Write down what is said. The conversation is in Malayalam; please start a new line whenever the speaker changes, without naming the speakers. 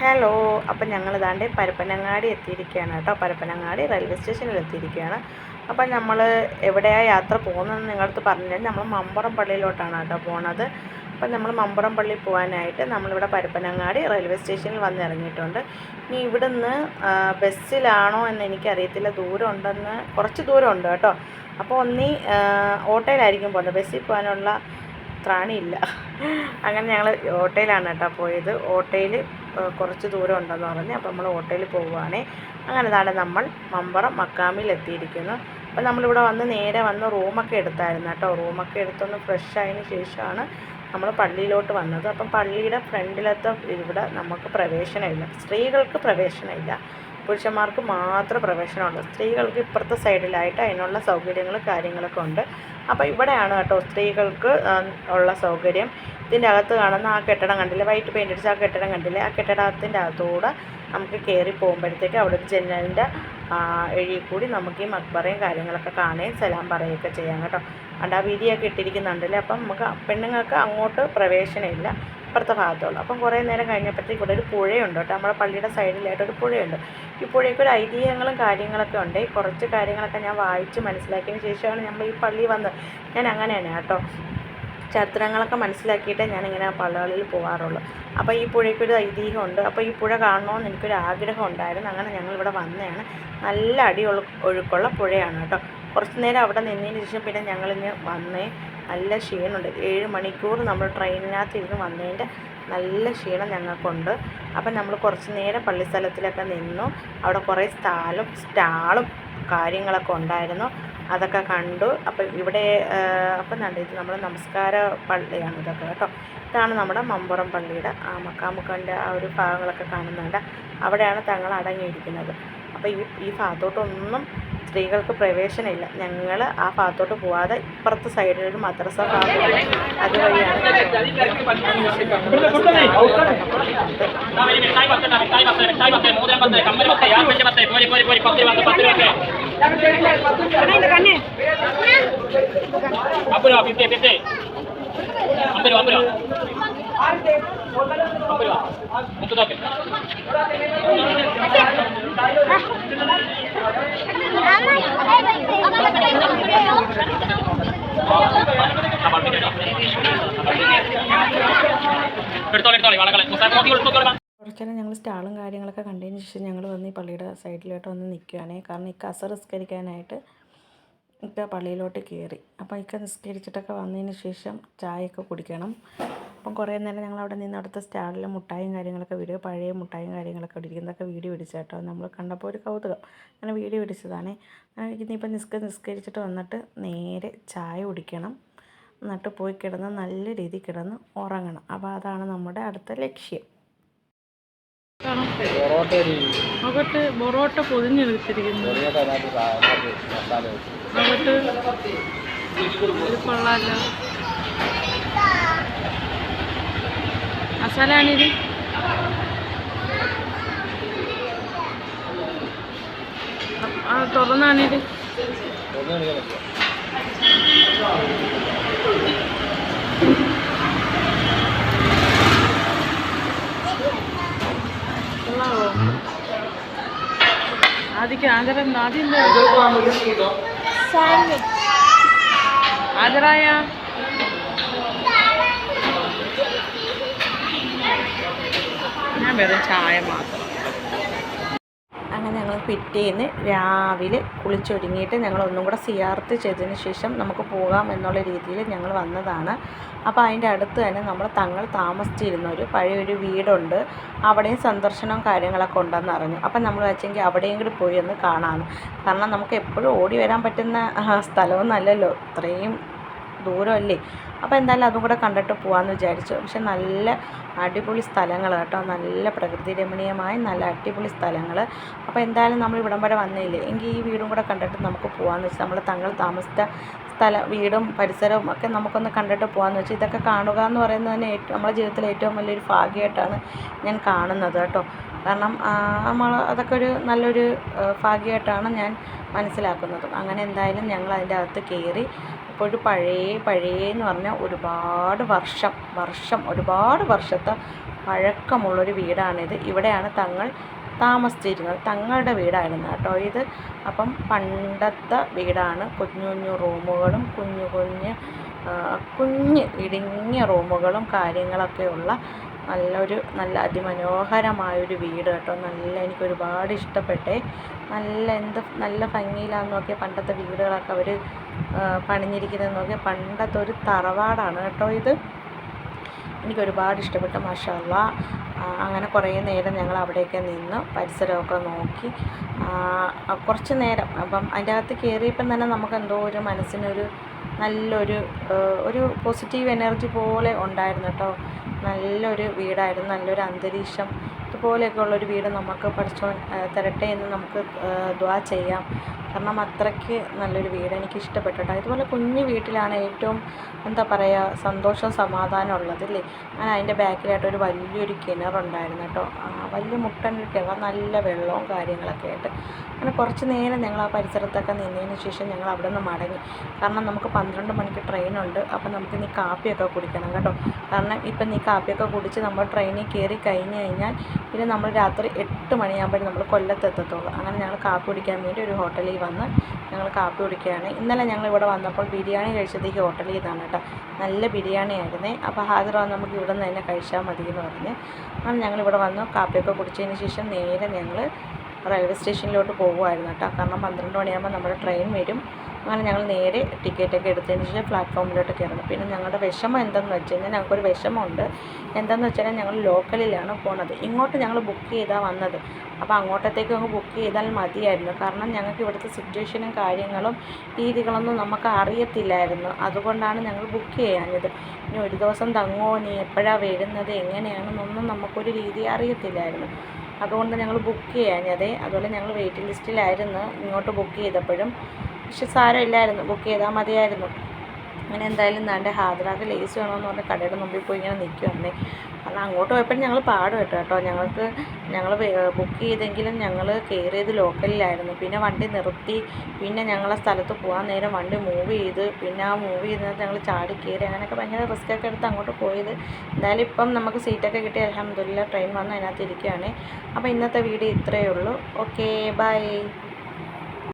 ഹലോ അപ്പം ഞങ്ങൾ ഇതാണ്ട് പരപ്പനങ്ങാടി എത്തിയിരിക്കുകയാണ് കേട്ടോ. പരപ്പനങ്ങാടി റെയിൽവേ സ്റ്റേഷനിൽ എത്തിയിരിക്കുകയാണ്. അപ്പം നമ്മൾ എവിടെയാണ് യാത്ര പോകുന്നതെന്ന് നിങ്ങളടുത്ത് പറഞ്ഞില്ല നമ്മൾ മമ്പുറം പള്ളിയിലോട്ടാണ് കേട്ടോ പോണത്. അപ്പം നമ്മൾ മമ്പുറം പള്ളി പോകാനായിട്ട് നമ്മളിവിടെ പരപ്പനങ്ങാടി റെയിൽവേ സ്റ്റേഷനിൽ വന്ന് ഇറങ്ങിയിട്ടുണ്ട്. ഇനി ഇവിടുന്ന് ബസ്സിലാണോ എന്ന് എനിക്കറിയത്തില്ല. ദൂരം ഉണ്ടെന്ന് കുറച്ച് ദൂരം ഉണ്ട് കേട്ടോ. അപ്പോൾ ഒന്നീ ഓട്ടോയിലായിരിക്കും പോകുന്നത്. ബസ്സിൽ പോകാനുള്ള ത്രാണിയില്ല. അങ്ങനെ ഞങ്ങൾ ഓട്ടോയിലാണ് കേട്ടോ പോയത്. ഓട്ടോയിൽ കുറച്ച് ദൂരം ഉണ്ടെന്ന് പറഞ്ഞ്. അപ്പോൾ നമ്മൾ ഓട്ടോയിൽ പോവുകയാണേ അങ്ങനെ താഴെ നമ്മൾ മമ്പറം മക്കാമിൽ എത്തിയിരിക്കുന്നു. അപ്പോൾ നമ്മളിവിടെ വന്ന് നേരെ വന്ന് റൂമൊക്കെ എടുത്തായിരുന്നു കേട്ടോ. റൂമൊക്കെ എടുത്തൊന്ന് ഫ്രഷ് ആയതിന് ശേഷമാണ് നമ്മൾ പള്ളിയിലോട്ട് വന്നത്. അപ്പം പള്ളിയുടെ ഫ്രണ്ടിലത്തെ ഇവിടെ നമുക്ക് പ്രവേശനമില്ല. സ്ത്രീകൾക്ക് പ്രവേശനമില്ല. പുരുഷന്മാർക്ക് മാത്രം പ്രവേശനമുണ്ട്. സ്ത്രീകൾക്ക് ഇപ്പുറത്തെ സൈഡിലായിട്ട് അതിനുള്ള സൗകര്യങ്ങൾ കാര്യങ്ങളൊക്കെ ഉണ്ട്. അപ്പോൾ ഇവിടെയാണ് കേട്ടോ സ്ത്രീകൾക്ക് ഉള്ള സൗകര്യം. ഇതിന്റെ അകത്ത് കാണുന്ന ആ കെട്ടിടം കണ്ടില്ലേ? വൈറ്റ് പെയിന്റ് അടിച്ച ആ കെട്ടിടം കണ്ടില്ലേ? ആ കെട്ടിടത്തിന്റെ അകത്തൂടെ നമുക്ക് കയറി പോകുമ്പോഴത്തേക്ക് അവിടെ ഒരു ജനലിന്റെ എഴുതി കൂടി നമുക്ക് ഈ മക്ബറയും കാര്യങ്ങളൊക്കെ കാണുകയും സലാം പറയുകയൊക്കെ ചെയ്യാം കേട്ടോ. അണ്ട് ആ വിരിയൊക്കെ ഇട്ടിരിക്കുന്നുണ്ടല്ലേ? അപ്പം നമുക്ക് പെണ്ണുങ്ങൾക്ക് അങ്ങോട്ട് പ്രവേശനമില്ല. ഇപ്പുറത്തെ ഭാഗത്തുള്ളൂ. അപ്പം കുറേ നേരം കഴിഞ്ഞപ്പോഴത്തേക്ക് ഇവിടെ ഒരു പുഴയുണ്ട് കേട്ടോ. നമ്മുടെ പള്ളിയുടെ സൈഡിലായിട്ട് ഒരു പുഴയുണ്ട്. ഈ പുഴയ്ക്ക് ഒരു ഐതിഹ്യങ്ങളും കാര്യങ്ങളൊക്കെ ഉണ്ട്. കുറച്ച് കാര്യങ്ങളൊക്കെ ഞാൻ വായിച്ച് മനസ്സിലാക്കിയതിന് ശേഷമാണ് നമ്മൾ ഈ പള്ളി വന്നത് ഞാൻ അങ്ങനെയാണ് കേട്ടോ. ചരിത്രങ്ങളൊക്കെ മനസ്സിലാക്കിയിട്ടേ ഞാനിങ്ങനെ പള്ളികളിൽ പോകാറുള്ളൂ അപ്പോൾ ഈ പുഴയ്ക്കൊരു ഐതിഹ്യമുണ്ട് അപ്പോൾ ഈ പുഴ കാണണമെന്ന് എനിക്കൊരു ആഗ്രഹം ഉണ്ടായിരുന്നു. അങ്ങനെ ഞങ്ങൾ ഞങ്ങളിവിടെ വന്നതാണ്. നല്ല അടി ഒഴു ഒഴുക്കുള്ള പുഴയാണ് കേട്ടോ. കുറച്ച് നേരം അവിടെ നിന്നതിന് ശേഷം പിന്നെ ഞങ്ങളിങ്ങ് വന്നേ. നല്ല ക്ഷീണമുണ്ട്. ഏഴ് മണിക്കൂർ നമ്മൾ ട്രെയിനിനകത്ത് ഇരുന്ന് വന്നതിന്റെ നല്ല ക്ഷീണം ഞങ്ങൾക്കുണ്ട്. അപ്പം നമ്മൾ കുറച്ച് നേരം പള്ളിസ്ഥലത്തിലൊക്കെ നിന്നു. അവിടെ കുറേ സ്ഥലം സ്റ്റാളും കാര്യങ്ങളൊക്കെ ഉണ്ടായിരുന്നു. അതൊക്കെ കണ്ടു. അപ്പം ഇവിടെ അപ്പം കണ്ടു. ഇത് നമ്മുടെ നമസ്കാര പള്ളിയാണ് ഇതൊക്കെ കേട്ടോ. ഇതാണ് നമ്മുടെ മമ്പുറം പള്ളിയുടെ ആ മക്കാമുക്കന്റെ ആ ഒരു ഭാഗങ്ങളൊക്കെ കാണുന്നുണ്ട്. അവിടെയാണ് തങ്ങൾ അടങ്ങിയിരിക്കുന്നത്. അപ്പോൾ ഈ ഈ ഭാഗത്തോട്ടൊന്നും സ്ത്രീകൾക്ക് പ്രവേശനമില്ല ഞങ്ങൾ ആ ഭാഗത്തോട്ട് പോവാതെ ഇപ്പുറത്തെ സൈഡിൽ ഒരു മദ്രസ ഭാഗമുണ്ട് അതുവഴിയാണ്
അമ്പത് രൂപ അമ്പത് രൂപ അമ്പത് രൂപ അമ്പത് രൂപ എടുത്തോളെ വളകളെ നോക്കി നോക്കി
കുറച്ച് നേരം ഞങ്ങൾ സ്റ്റാളും കാര്യങ്ങളൊക്കെ കണ്ടതിന് ശേഷം ഞങ്ങൾ വന്ന് ഈ പള്ളിയുടെ സൈഡിലോട്ട് വന്ന് നിൽക്കുകയാണേ കാരണം ഈ കസ നിസ്കരിക്കാനായിട്ട് ഇക്ക പള്ളിയിലോട്ട് കയറി അപ്പോൾ ഇക്ക നിസ്കരിച്ചിട്ടൊക്കെ വന്നതിന് ശേഷം ചായയൊക്കെ കുടിക്കണം. അപ്പം കുറേ നേരം ഞങ്ങൾ അവിടെ നിന്ന് അവിടുത്തെ സ്റ്റാളിൽ മുട്ടായും കാര്യങ്ങളൊക്കെ വീഡിയോ പഴയ മുട്ടായും കാര്യങ്ങളൊക്കെ ഇരിക്കുന്നതൊക്കെ വീഡിയോ പിടിച്ചു കേട്ടോ. നമ്മൾ കണ്ടപ്പോൾ ഒരു കൗതുകം. അങ്ങനെ വീഡിയോ പിടിച്ചതാണേ. ഇനിയിപ്പോൾ നിസ്ക നിസ്കരിച്ചിട്ട് വന്നിട്ട് നേരെ ചായ കുടിക്കണം. എന്നിട്ട് പോയി കിടന്ന് നല്ല രീതിയിൽ കിടന്ന് ഉറങ്ങണം. അപ്പോൾ അതാണ് നമ്മുടെ അടുത്ത ലക്ഷ്യം.
അകത്ത് പൊറോട്ട പൊതിഞ്ഞെടുത്തിരിക്കുന്നു ഇത് കൊള്ളാലോ. മസാലയാണിത് തുറന്നാണിത്? കൊള്ളാവോ ഞാൻ വെറും ചായ മാത്രം.
പിറ്റേന്ന് രാവിലെ കുളിച്ചൊരുങ്ങിയിട്ട് ഞങ്ങൾ ഒന്നും കൂടെ സിയാർത്ത് ചെയ്തതിന് ശേഷം നമുക്ക് പോകാം എന്നുള്ള രീതിയിൽ ഞങ്ങൾ വന്നതാണ്. അപ്പോൾ അതിന്റെ അടുത്ത് തന്നെ നമ്മൾ തങ്ങൾ താമസിച്ചിരുന്ന ഒരു പഴയൊരു വീടുണ്ട്. അവിടെയും സന്ദർശനവും കാര്യങ്ങളൊക്കെ ഉണ്ടെന്ന് അറിഞ്ഞു. അപ്പം നമ്മൾ വെച്ചെങ്കിൽ അവിടെയും കൂടി പോയി ഒന്ന് കാണാമെന്ന് കാരണം നമുക്ക് എപ്പോഴും ഓടി വരാൻ പറ്റുന്ന സ്ഥലമൊന്നുമല്ലല്ലോ ഇത്രയും ദൂരമല്ലേ? അപ്പോൾ എന്തായാലും അതും കൂടെ കണ്ടിട്ട് പോകാമെന്ന് വിചാരിച്ചു. പക്ഷെ നല്ല അടിപൊളി സ്ഥലങ്ങൾ കേട്ടോ. നല്ല പ്രകൃതി രമണീയമായ നല്ല അടിപൊളി സ്ഥലങ്ങൾ അപ്പോൾ എന്തായാലും നമ്മൾ ഇവിടം വരെ വന്നില്ലേ? എങ്കിൽ ഈ വീടും കൂടെ കണ്ടിട്ട് നമുക്ക് പോകാമെന്ന് വെച്ചാൽ നമ്മൾ തങ്ങൾ താമസിച്ച സ്ഥല വീടും പരിസരവും ഒക്കെ നമുക്കൊന്ന് കണ്ടിട്ട് പോകാമെന്ന് വെച്ചാൽ ഇതൊക്കെ കാണുക എന്ന് പറയുന്നത് തന്നെ ഏറ്റവും നമ്മുടെ ജീവിതത്തിലെ ഏറ്റവും വലിയൊരു ഭാഗ്യമായിട്ടാണ് ഞാൻ കാണുന്നത് കേട്ടോ. കാരണം നമ്മൾ അതൊക്കെ ഒരു നല്ലൊരു ഭാഗ്യമായിട്ടാണ് ഞാൻ മനസ്സിലാക്കുന്നത്. അങ്ങനെ എന്തായാലും ഞങ്ങൾ അതിന്റെ അകത്ത് കയറി ഇപ്പോൾ ഒരു പഴയ പഴയ എന്ന് പറഞ്ഞാൽ ഒരുപാട് വർഷം വർഷം ഒരുപാട് വർഷത്തെ പഴക്കമുള്ളൊരു വീടാണിത്. ഇവിടെയാണ് തങ്ങൾ താമസിച്ചിരുന്നത്. തങ്ങളുടെ വീടായിരുന്നു കേട്ടോ ഇത്. അപ്പം പണ്ടത്തെ വീടാണ്. കുഞ്ഞു കുഞ്ഞു റൂമുകളും കുഞ്ഞു കുഞ്ഞ് കുഞ്ഞ് ഇടുങ്ങിയ റൂമുകളും കാര്യങ്ങളൊക്കെ ഉള്ള നല്ലൊരു നല്ല അതിമനോഹരമായൊരു വീട് കേട്ടോ. നല്ല എനിക്ക് ഒരുപാട് ഇഷ്ടപ്പെട്ടേ. നല്ല എന്ത് നല്ല ഭംഗിയിലാന്ന് നോക്കിയാൽ പണ്ടത്തെ വീടുകളൊക്കെ അവർ പണിഞ്ഞിരിക്കുന്നത് നോക്കിയാൽ പണ്ടത്തെ ഒരു തറവാടാണ് കേട്ടോ ഇത്. എനിക്ക് ഒരുപാട് ഇഷ്ടപ്പെട്ടു മാഷല്ല. അങ്ങനെ കുറേ നേരം ഞങ്ങൾ അവിടെയൊക്കെ നിന്ന് പരിസരമൊക്കെ നോക്കി. കുറച്ച് നേരം. അപ്പം അതിന്റെ അകത്ത് കയറിയപ്പം തന്നെ നമുക്ക് എന്തോ ഒരു മനസ്സിനൊരു നല്ലൊരു ഒരു പോസിറ്റീവ് എനർജി പോലെ ഉണ്ടായിരുന്നു കേട്ടോ. നല്ലൊരു വീടായിരുന്നു നല്ലൊരു അന്തരീക്ഷം. ഇതുപോലെയൊക്കെ ഉള്ളൊരു വീട് നമുക്ക് പഠിച്ചോ തരട്ടെ എന്ന് നമുക്ക് ദ്വാ ചെയ്യാം. കാരണം അത്രയ്ക്ക് നല്ലൊരു വീട് എനിക്ക് ഇഷ്ടപ്പെട്ടു കേട്ടോ ഇതുപോലെ കുഞ്ഞു വീട്ടിലാണ് ഏറ്റവും എന്താ പറയുക സന്തോഷവും സമാധാനം ഉള്ളത് അല്ലേ ഞാൻ അതിന്റെ ബാക്കിലായിട്ട് ഒരു വലിയൊരു കിണറുണ്ടായിരുന്നു കേട്ടോ. വലിയ മുട്ടന്റെ കിണർ നല്ല വെള്ളവും കാര്യങ്ങളൊക്കെ ആയിട്ട്. അങ്ങനെ കുറച്ച് നേരം ഞങ്ങൾ ആ പരിസരത്തൊക്കെ നിന്നതിന് ശേഷം ഞങ്ങൾ അവിടെ നിന്ന് മടങ്ങി. കാരണം നമുക്ക് പന്ത്രണ്ട് മണിക്ക് ട്രെയിനുണ്ട്. അപ്പം നമുക്ക് നീ കാപ്പിയൊക്കെ കുടിക്കണം കേട്ടോ. കാരണം ഇപ്പം നീ കാപ്പിയൊക്കെ കുടിച്ച് നമ്മൾ ട്രെയിനിൽ കയറി കഴിഞ്ഞ് കഴിഞ്ഞാൽ പിന്നെ നമ്മൾ രാത്രി എട്ട് മണിയാകുമ്പോഴേ നമ്മൾ കൊല്ലത്തെത്തത്തുള്ളൂ അങ്ങനെ ഞങ്ങൾ കാപ്പി കുടിക്കാൻ വേണ്ടി ഒരു ഹോട്ടലിൽ വന്ന് ഞങ്ങൾ കാപ്പി കുടിക്കുകയാണ്. ഇന്നലെ ഞങ്ങൾ ഇവിടെ വന്നപ്പോൾ ബിരിയാണി കഴിച്ചത് ഈ ഹോട്ടലിൽ നിന്നാണ് കേട്ടോ. നല്ല ബിരിയാണി ആയിരുന്നേ. അപ്പോൾ ഹാജർ നമുക്ക് ഇവിടെ നിന്ന് തന്നെ കഴിച്ചാൽ മതി എന്ന് പറഞ്ഞ് അങ്ങനെ ഞങ്ങളിവിടെ വന്നു. കാപ്പിയൊക്കെ കുടിച്ചതിന് ശേഷം നേരെ ഞങ്ങൾ റെയിൽവേ സ്റ്റേഷനിലോട്ട് പോകുമായിരുന്നു കേട്ടോ. കാരണം പന്ത്രണ്ട് മണിയാകുമ്പോൾ നമ്മുടെ ട്രെയിൻ വരും. അങ്ങനെ ഞങ്ങൾ നേരെ ടിക്കറ്റൊക്കെ എടുത്തതിന് ശേഷം പ്ലാറ്റ്ഫോമിലോട്ട് കയറുന്നു. പിന്നെ ഞങ്ങളുടെ വിഷമം എന്തെന്ന് വെച്ച് കഴിഞ്ഞാൽ ഞങ്ങൾക്കൊരു വിഷമമുണ്ട്. എന്താണെന്ന് വെച്ചാൽ ഞങ്ങൾ ലോക്കലിലാണ് പോണത്. ഇങ്ങോട്ട് ഞങ്ങൾ ബുക്ക് ചെയ്താൽ വന്നത്. അപ്പോൾ അങ്ങോട്ടത്തേക്ക് അങ്ങ് ബുക്ക് ചെയ്താൽ മതിയായിരുന്നു. കാരണം ഞങ്ങൾക്ക് ഇവിടുത്തെ സിറ്റുവേഷനും കാര്യങ്ങളും രീതികളൊന്നും നമുക്ക് അറിയത്തില്ലായിരുന്നു. അതുകൊണ്ടാണ് ഞങ്ങൾ ബുക്ക് ചെയ്യാഞ്ഞത്. ഇനി ഒരു ദിവസം തങ്ങുമോ നീ എപ്പോഴാണ് വരുന്നത്? എങ്ങനെയാണെന്നൊന്നും നമുക്കൊരു രീതി അറിയത്തില്ലായിരുന്നു. അതുകൊണ്ട് ഞങ്ങൾ ബുക്ക് ചെയ്യാഞ്ഞതേ. അതുപോലെ ഞങ്ങൾ വെയിറ്റിംഗ് ലിസ്റ്റിലായിരുന്നു ഇങ്ങോട്ട് ബുക്ക് ചെയ്തപ്പോഴും. പക്ഷെ സാരമില്ലായിരുന്നു. ബുക്ക് ചെയ്താൽ മതിയായിരുന്നു. അങ്ങനെ എന്തായാലും നാന്റെ ഹാജരാക്ക് ലേസ് വേണമെന്ന് പറഞ്ഞ് കടയുടെ മുമ്പിൽ പോയി ഇങ്ങനെ നിൽക്കുവാണേ കാരണം അങ്ങോട്ട് പോയപ്പോൾ ഞങ്ങൾ പാടും കേട്ടോ. കേട്ടോ ഞങ്ങൾക്ക് ഞങ്ങൾ ബുക്ക് ചെയ്തെങ്കിലും ഞങ്ങൾ കയറിയത് ലോക്കലിലായിരുന്നു പിന്നെ വണ്ടി നിർത്തി പിന്നെ ഞങ്ങളെ സ്ഥലത്ത് പോകാൻ നേരം വണ്ടി മൂവ് ചെയ്ത് പിന്നെ ആ മൂവ് ചെയ്തത് ഞങ്ങൾ ചാടി കയറി അങ്ങനെയൊക്കെ ഭയങ്കര റിസ്ക് ഒക്കെ എടുത്ത് അങ്ങോട്ട് പോയത്. എന്തായാലും ഇപ്പം നമുക്ക് സീറ്റൊക്കെ കിട്ടി. അലഹമ്മദില്ല ട്രെയിൻ വന്ന് അതിനകത്ത് ഇരിക്കുകയാണ് അപ്പോൾ ഇന്നത്തെ വീഡിയോ ഇത്രയേ ഉള്ളൂ. Okay bye